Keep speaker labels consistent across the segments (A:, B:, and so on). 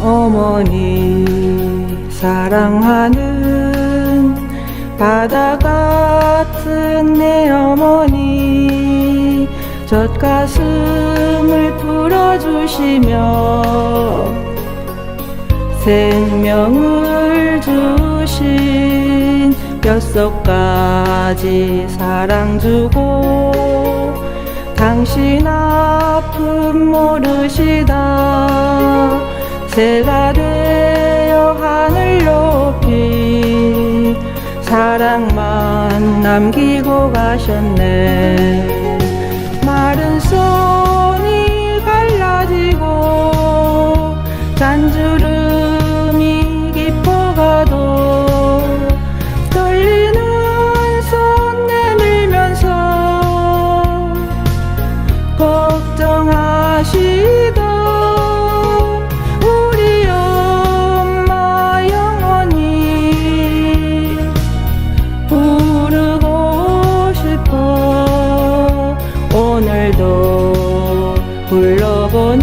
A: 어머니 사랑하는 바다 같은 내 어머니 젖가슴을 풀어주시며 생명을 주신 뼛속까지 사랑 주고 당신 아픔 모르시다. 새가 되어 하늘 높이 사랑만 남기고 가셨네 불러보는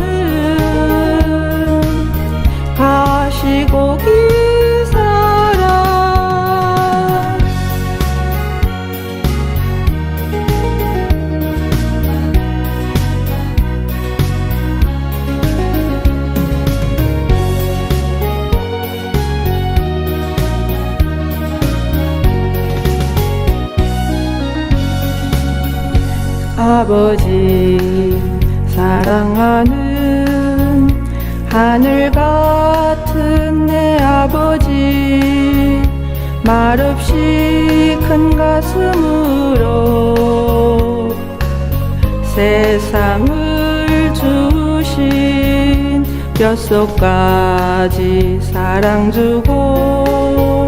A: 가시고 기 사랑. 아버지 사랑하는 하늘 같은 내 아버지 말없이 큰 가슴으로 세상을 주신 뼛속까지 사랑 주고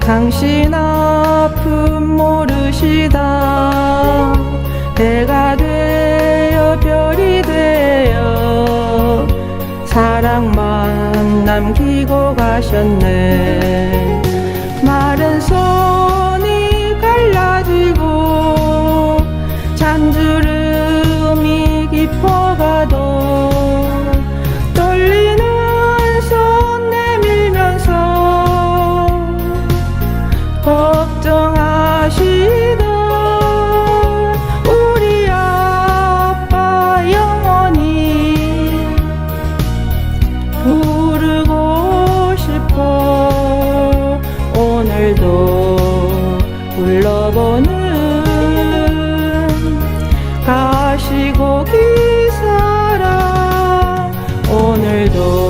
A: 당신 아픔 모르시다. 해가 되 사랑만 남기고 가셨네. 마른 손이 갈라지고 잔주름이 깊어가도 떨리는 손 내밀면서 걱정하 오늘도 불러보는 가시고 기사라 오늘도